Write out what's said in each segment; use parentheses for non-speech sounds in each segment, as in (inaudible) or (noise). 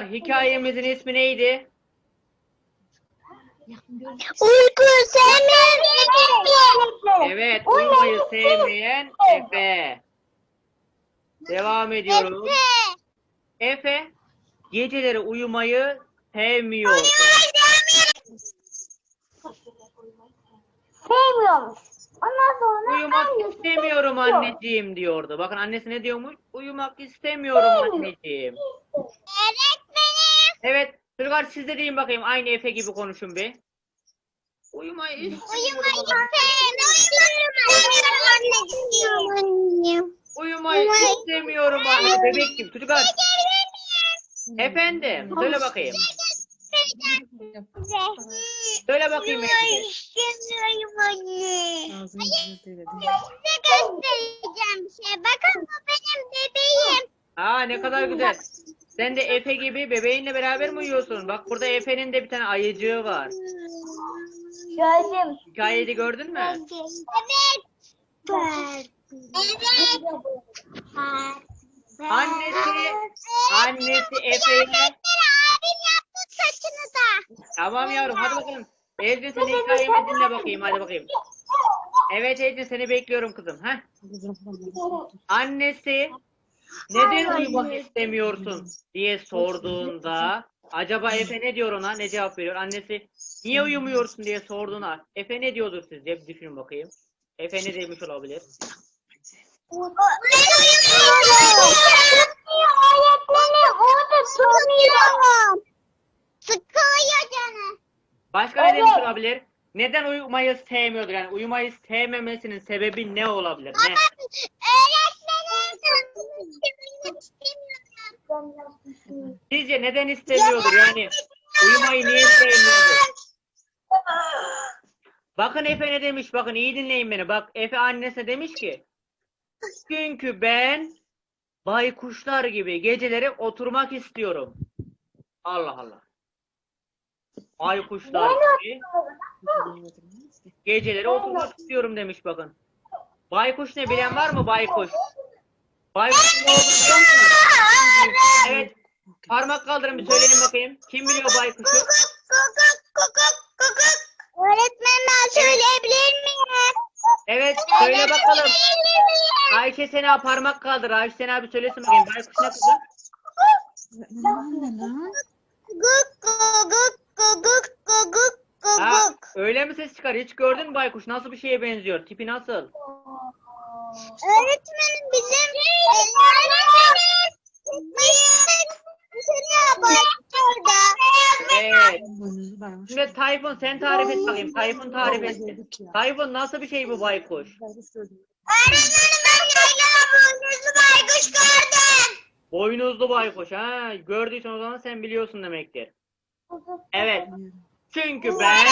Çocuklar hikayemizin ismi neydi? Uyku sevmeyen Evet, uyumayı sevmeyen Efe. Devam ediyoruz. Efe geceleri uyumayı sevmiyor. Sevmiyormuş. Ondan sonra Uyumak istemiyorum anneciğim diyordu. Bakın annesi ne diyormuş? Uyumak istemiyorum anneciğim. Öğretmenim. Evet, çocuklar siz de deyin bakayım aynı Efe gibi konuşun bir. Uyumayı Uyumayı istemiyorum. Uyumayı istemiyorum anne. Bebek gibi. Çocuklar efendim söyle bakayım. Söyle bakayım. Uyumayı Efe. istemiyorum anne. Ağzını göstereceğim bir şey. Bakın bu benim bebeğim. Aa ne kadar güzel. Sen de Efe gibi bebeğinle beraber mi uyuyorsun? Bak burada Efe'nin de bir tane ayıcığı var. Gördüm. Hikayeyi de gördün mü? Evet. Evet. Annesi, annesi Efe'ye Abim yaptı saçını da. Tamam yavrum hadi bakalım. Ecrin seni hikayemi dinle bakayım hadi bakayım. Evet Ecrin seni bekliyorum kızım. Heh. Annesi neden uyumak istemiyorsun diye sorduğunda acaba Efe ne diyor ona? Ne cevap veriyor? Annesi niye uyumuyorsun diye sorduğuna Efe ne diyordur sizce? Bir düşünün bakayım. Efe ne demiş olabilir? Ben uyumuyorum. Öğretmenim orada durmuyorum. Sıkıyor canım. Başka ne demiş olabilir? Neden uyumayı sevmiyordur? Yani uyumayı sevmemesinin sebebi ne olabilir? Ne? İstemiyorum. Sizce neden istemiyordur? Yani uyumayı niye sevmiyordur? Bakın Efe ne demiş? Bakın iyi dinleyin beni. Bak Efe annesine demiş ki çünkü ben baykuşlar gibi geceleri oturmak istiyorum. Allah Allah. Baykuşlar gibi geceleri oturmak istiyorum demiş bakın. Baykuş ne bilen var mı baykuş? Ne olduğunu biliyor musunuz? Evet. Parmak kaldırın bir söyleyin bakayım. Kim biliyor baykuşu? Öğretmen ben söyleyebilir miyim? Evet söyle bakalım. Ayşe Sena parmak kaldır. Ayşe Sena bir söylesin bakayım. Baykuş ne kızım? Ne lan? Gık gık gık gık gık gık. öyle mi ses çıkar? Hiç gördün mü baykuş? Nasıl bir şeye benziyor? Tipi nasıl? Öğretmenim bizim seni burada. Evet. Şimdi Tayfun sen tarif et bakayım. Tayfun tarif etsin. Tayfun nasıl bir şey bu baykuş? Öğretmenim ben yayla boynuzlu baykuş gördüm. Boynuzlu baykuş. Ha, gördüysen o zaman sen biliyorsun demektir. Evet. Çünkü ben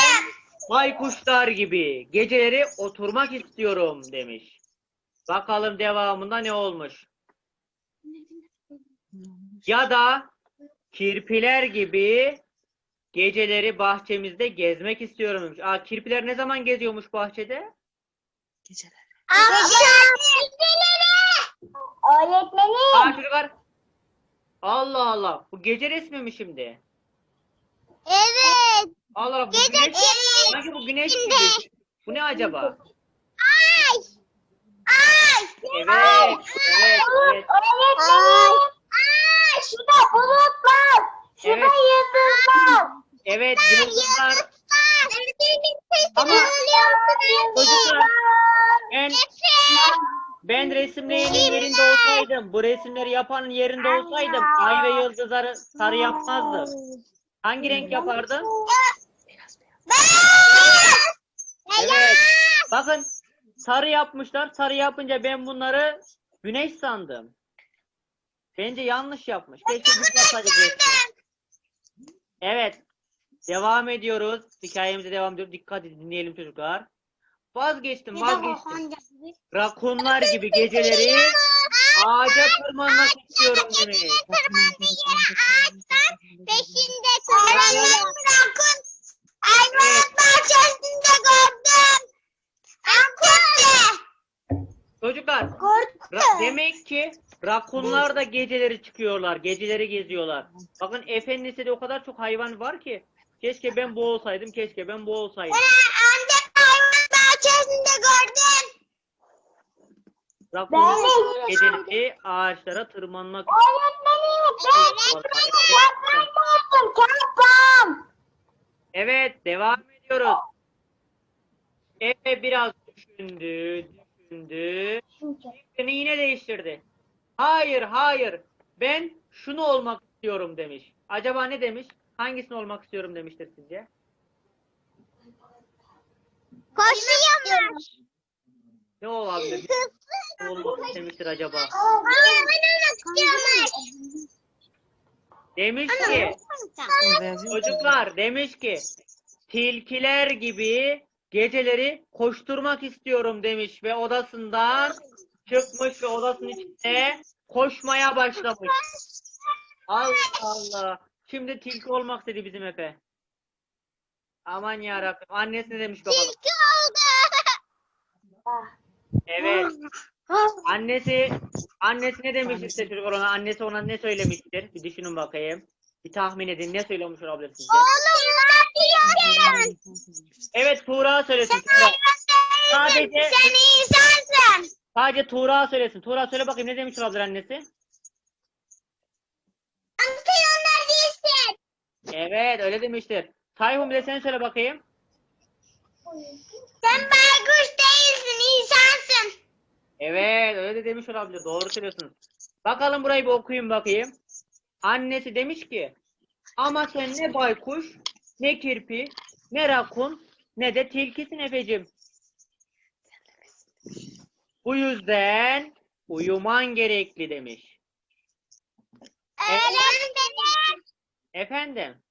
baykuşlar gibi geceleri oturmak istiyorum demiş. Bakalım devamında ne olmuş? Ya da kirpiler gibi geceleri bahçemizde gezmek istiyorum demiş. Aa, kirpiler ne zaman geziyormuş bahçede? Geceler. Aa Öğretmenim. çocuklar. Allah Allah. Bu gece resmi mi şimdi? Evet. Allah Allah. Bu Gece güneş, sanki bu güneş gibi. Bu ne acaba? Ay. Ay. Evet, evet, evet. Öğretmenim. Ay. Şurada bulut var. Şurada Evet. yıldız var. Evet, yıldızlar. Ama çocuklar, ben, ben resimleyenin yerinde olsaydım, bu resimleri yapanın yerinde olsaydım, ay ve yıldızları sarı yapmazdım. Hangi renk yapardım? Evet. Bakın, sarı yapmışlar. Sarı yapınca ben bunları güneş sandım. Bence yanlış yapmış. Keşke. Evet. Devam ediyoruz. Hikayemize devam ediyoruz. Dikkat edin dinleyelim çocuklar. Vazgeçtim, vazgeçtim. Rakunlar gibi geceleri ağaca tırmanmak istiyorum demiş. Peşinde koşuyorum rakun. Hayvanat bahçesinde gördüm. Çocuklar ra- demek ki Rakunlar da geceleri çıkıyorlar. Geceleri geziyorlar. Bakın Efe'nin lisede o kadar çok hayvan var ki. Keşke ben bu olsaydım. Keşke ben bu olsaydım. Anne hayvan bahçesinde gördüm. Rakunlar geceleri ağaçlara tırmanmak Öğretmenim ben yapmayı Çarpam. Evet, devam ediyoruz. Efe biraz düşündü, düşündü. Fikrini yine değiştirdi. Hayır, hayır. Ben şunu olmak istiyorum demiş. Acaba ne demiş? Hangisini olmak istiyorum demiştir sizce? Koşuyormuş. Ne olabilir? Ne olmak istemiştir acaba? Demiş ki, çocuklar demiş ki, tilkiler gibi geceleri koşturmak istiyorum demiş ve odasından çıkmış ve odasının içinde koşmaya başlamış. Allah Allah. Şimdi tilki olmak istedi bizim Efe. Aman yarabbim. Annesi ne demiş bakalım. Tilki oldu. Evet. Annesi annesi ne demiş işte çocuk ona? Annesi ona ne söylemiştir? Bir düşünün bakayım. Bir tahmin edin. Ne söylemiş olabilir sizce? Oğlum ne diyorsun? Evet Tuğra söylesin. Sen Tuğra. Sadece-. Sen insansın. Sadece Tuğra söylesin. Tuğra söyle bakayım ne demiş olabilir annesi? Antrenör değilsin. Evet öyle demiştir. Tayfun bir de sen söyle bakayım. Sen baykuş değilsin. insansın. Evet öyle de demiş olabilir. Doğru söylüyorsunuz. Bakalım burayı bir okuyun bakayım. Annesi demiş ki ama sen ne baykuş, ne kirpi, ne rakun, ne de tilkisin Efe'cim. Bu yüzden uyuman gerekli demiş. Öğretmenim. Efendim?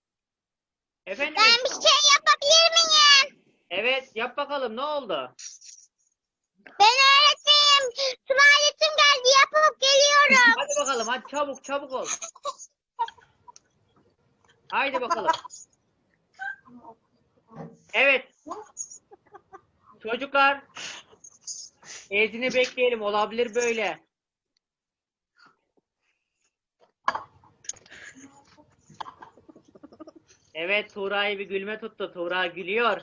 Efendim? Ben bir şey yapabilir miyim? Evet yap bakalım ne oldu? Ben öğretmenim. Tuvaletim geldi. Yapıp geliyorum. Hadi bakalım hadi çabuk çabuk ol. Haydi bakalım. Evet. Çocuklar. Ezini bekleyelim. Olabilir böyle. Evet Tuğra'yı bir gülme tuttu. Tuğra gülüyor.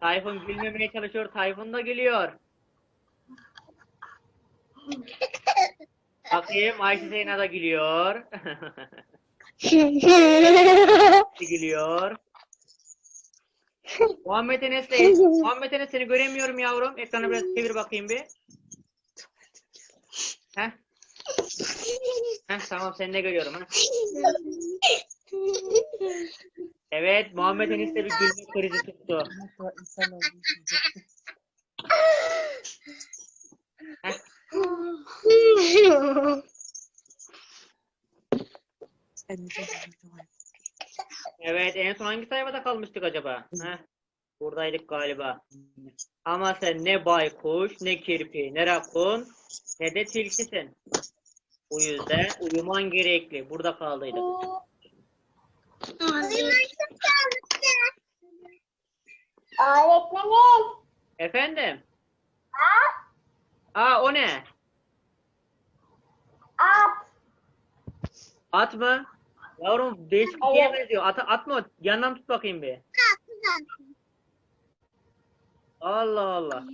Tayfun gülmemeye çalışıyor. Tayfun da gülüyor. Bakayım Ayşe Zeyna da gülüyor. (laughs) gülüyor. (laughs) Muhammed Enes de. Muhammed Enes seni göremiyorum yavrum. Ekranı biraz çevir bakayım bir. Heh. Heh tamam seni de görüyorum. Ha. Evet Muhammed Enes de bir gülme krizi tuttu. Heh. (laughs) Evet en son hangi sayfada kalmıştık acaba? Heh. Buradaydık galiba. Ama sen ne baykuş, ne kirpi, ne rakun, ne de tilkisin. Bu yüzden uyuman gerekli. Burada kaldıydık. Öğretmenim. Efendim? Aa o ne? At. At mı? Yavrum değişik bir şeye benziyor. At, at mı? o? Yandan tut bakayım bir. Allah Allah.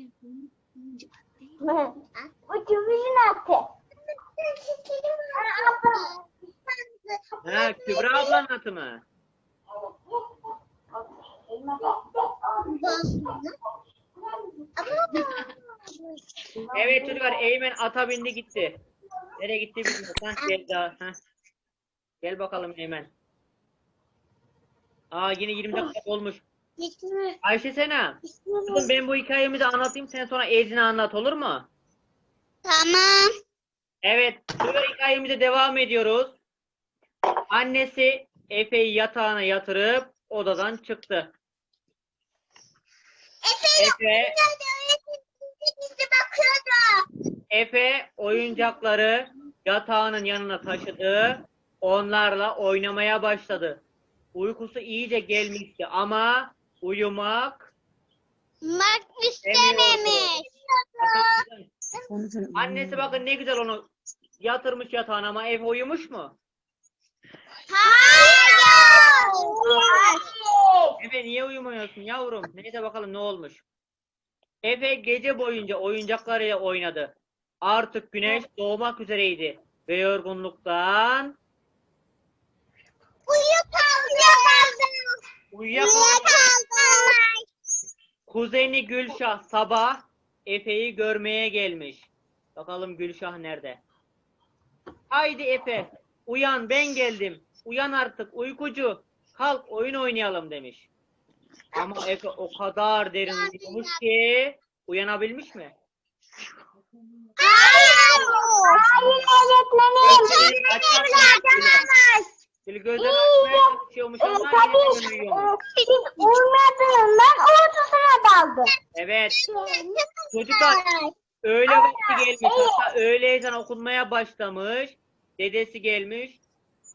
Bu cümlenin atı. Ha Kübra ablanın atı mı? Evet çocuklar Eymen ata bindi gitti. Nereye gitti bilmiyorum. Heh, gel daha. Gel bakalım Eymen. Aa yine 20 dakika olmuş. Ayşe Sena. Kızım ben bu hikayemi de anlatayım. Sen sonra Ecrin'e anlat olur mu? Tamam. Evet. Çocuklar hikayemize devam ediyoruz. Annesi Efe'yi yatağına yatırıp odadan çıktı. Efe, bakıyordu. Efe oyuncakları yatağının yanına taşıdı. Onlarla oynamaya başladı. Uykusu iyice gelmişti ama uyumak Bak istememiş. Annesi bakın ne güzel onu yatırmış yatağına ama Efe uyumuş mu? Hayır. Efe niye uyumuyorsun yavrum? Neyse bakalım ne olmuş. Efe gece boyunca oyuncaklarıyla oynadı. Artık güneş doğmak üzereydi. Ve yorgunluktan uyuyakaldı. Kuzeni Gülşah sabah Efe'yi görmeye gelmiş. Bakalım Gülşah nerede? Haydi Efe, uyan ben geldim. Uyan artık uykucu. Kalk oyun oynayalım demiş. Ama Efe o kadar derin uyumuş ki uyanabilmiş mi? Hayır. Hayır öğretmenim. Açamaz. Dil gözlerini açmaya çalışıyormuş ama yine de uyuyormuş. Uyumadım. Ben ortasına daldım. Evet. Çocuklar öğle vakti gelmiş. Hatta öğle ezan okunmaya başlamış. Dedesi gelmiş.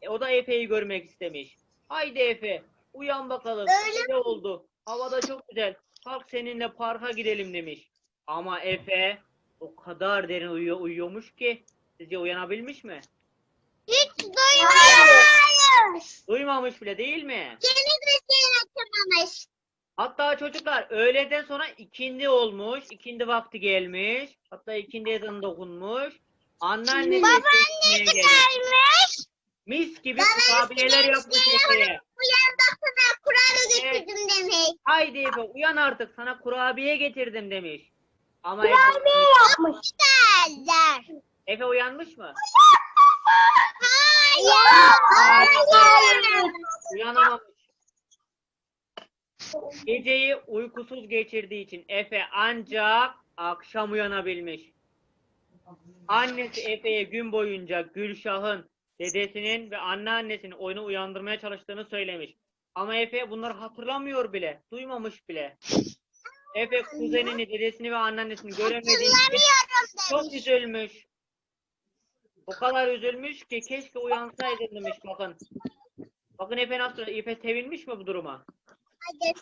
E, o da Efe'yi görmek istemiş. Haydi Efe uyan bakalım. Öyle Ne oldu? Havada çok güzel. Kalk seninle parka gidelim demiş. Ama Efe o kadar derin uyuyor, uyuyormuş ki sizce uyanabilmiş mi? Hiç duymadım. Duymamış bile değil mi? Seni de şey açamamış. Hatta çocuklar öğleden sonra ikindi olmuş. ikindi vakti gelmiş. Hatta ikindi ezanı dokunmuş. Anneannesi Babaanne gelmiş. Mis gibi kurabiyeler yapmış Efe'ye. Uyandasına kurabiye Evet. getirdim demek. Haydi Efe uyan artık sana kurabiye getirdim demiş. Ama Efe, Kurabiye yapmış. Efe uyanmış mı? Hayır. Uyanamamış. Geceyi uykusuz geçirdiği için Efe ancak akşam uyanabilmiş. Annesi Efe'ye gün boyunca Gülşah'ın, dedesinin ve anneannesinin oyunu uyandırmaya çalıştığını söylemiş. Ama Efe bunları hatırlamıyor bile, duymamış bile. Efe kuzenini, dedesini ve anneannesini göremediği için çok üzülmüş. O kadar üzülmüş ki keşke uyansaydım demiş bakın. Bakın Efe nasıl, Efe sevinmiş mi bu duruma? Hayır.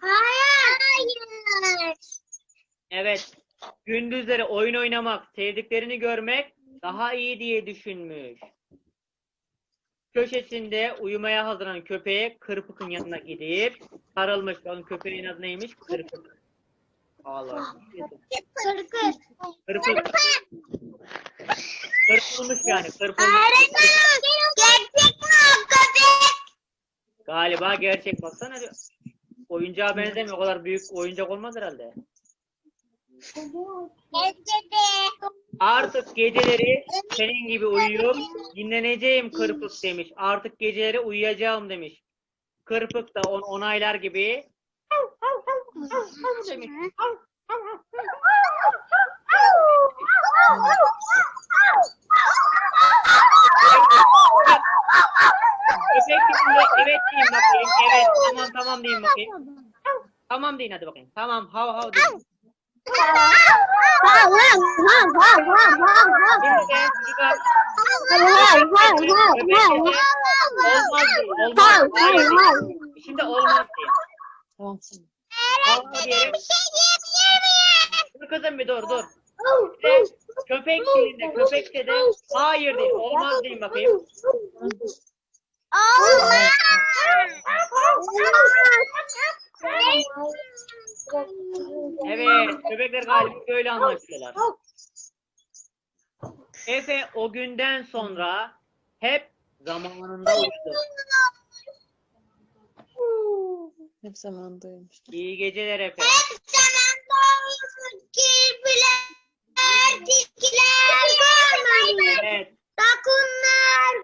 Hayır. Evet. Gündüzleri oyun oynamak, sevdiklerini görmek daha iyi diye düşünmüş. Köşesinde uyumaya hazırlanan köpeğe Kırpık'ın yanına gidip sarılmış. Bakın köpeğin adı neymiş? Kırpık. Allah. Kırkır. Kırpık. Kırpılmış yani. Kırpılmış. Öğretmenim. Gerçek mi o köpek? Galiba gerçek. Baksana. Oyuncağa benzemiyor. O kadar büyük oyuncak olmaz herhalde. Gerçek de. Artık geceleri senin gibi uyuyup dinleneceğim kırpık demiş. Artık geceleri uyuyacağım demiş. Kırpık da on onaylar gibi demiş. Köpek dilinde evet deyin bakayım. Evet tamam tamam deyin bakayım. Tamam deyin hadi bakayım. Tamam hav hav deyin. Şimdi de çocuklar olmaz deyin. Olmaz. Hayır. Şimdi olmaz deyin. Tamam. Hav hav diyerek. Bir şey diyebilir miyim? Dur kızım bir dur dur. De, köpek dilinde köpekte de hayır deyin. Olmaz deyin bakayım. Olmaz. Evet, köpekler galiba böyle anlaşıyorlar. Efe o günden sonra hep zamanında uyudu. Hep zamanında uyumuştum. İyi geceler Efe. Hep Ertikler varmayın. Evet. Dokunlar